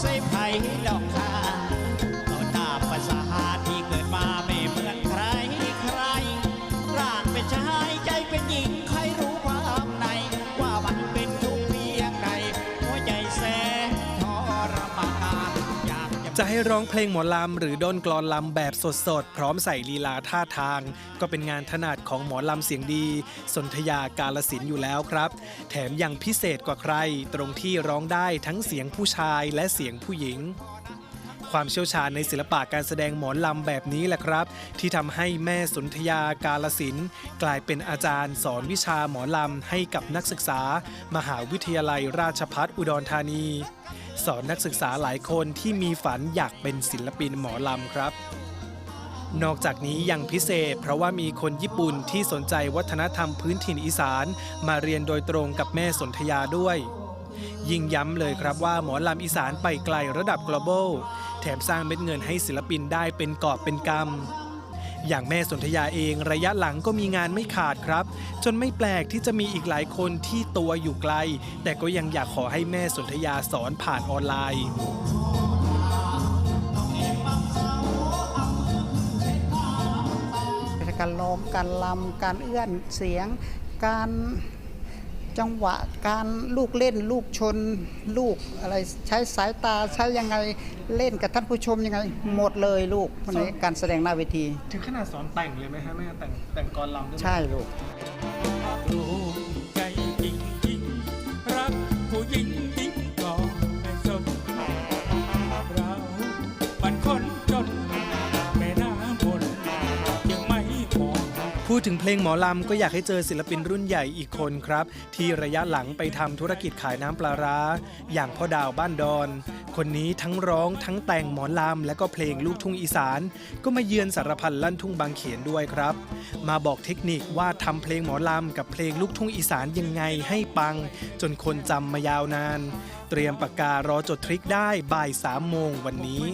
ใส่ไผ่ดอกคา จะให้ร้องเพลงหมอลำหรือด้นกลอนลำแบบสดๆ พร้อมใส่ลีลาท่าทาง ก็เป็นงานถนัดของหมอลำเสียงดี สนธยากาลสินธุ์อยู่แล้วครับ แถมยังพิเศษกว่าใคร ตรงที่ร้องได้ทั้งเสียงผู้ชายและเสียงผู้หญิงความเชี่ยวชาญในศิลปะการแสดงหมอลำแบบนี้แหละครับ ที่ทำให้แม่สนธยากาลสินธุ์กลายเป็นอาจารย์สอนวิชาหมอลำให้กับนักศึกษา มหาวิทยาลัยราชภัฏอุดรธานี สอนนักศึกษาหลายคนที่มีฝันอยากเป็นศิลปินหมอลำครับ นอกจากนี้ยังพิเศษ เพราะว่ามีคนญี่ปุ่นที่สนใจวัฒนธรรมพื้นถิ่นอีสาน มาเรียนโดยตรงกับแม่สนธยาด้วย ยิ่งย้ำเลยครับว่าหมอลำอีสานไปไกลระดับ global แถมสร้างเม็ดเงินให้ศิลปินได้เป็นกอบเป็นกำ อย่างแม่สนธยาเองระยะหลังก็มีงานไม่ขาดครับ จนไม่แปลกที่จะมีอีกหลายคนที่ตัวอยู่ไกล แต่ก็ยังอยากขอให้แม่สนธยาสอนผ่านออนไลน์การร้องการลำการเอื้อนเสียงการ จังหวะการลูกเล่นลูกชนลูกอะไรใช้สายตาใช้ยังไงเล่นกับท่านผู้ชมยังไงหมดเลยลูกวันนี้การแสดงหน้าเวที ถึงขนาดสอนแต่งเลยไหมฮะแม่แต่งแต่งกรลำด้วยใช่ลูก ดถึงเพลงหมอลำก็อยากให้เจอศิลปินรุ่นใหญ่อีกคนครับ ที่ระยะหลังไปทำธุรกิจขายน้ำปลาร้า อย่างพ่อดาวบ้านดอน คนนี้ทั้งร้องทั้งแต่งหมอลำและก็เพลงลูกทุ่งอีสาน ก็มาเยือนสารพันลั่นทุ่งบางเขนด้วยครับ มาบอกเทคนิคว่าทำเพลงหมอลำกับเพลงลูกทุ่งอีสานยังไงให้ปัง จนคนจำมายาวนาน เตรียมปากการอจดทริคได้บ่ายสามโมงวันนี้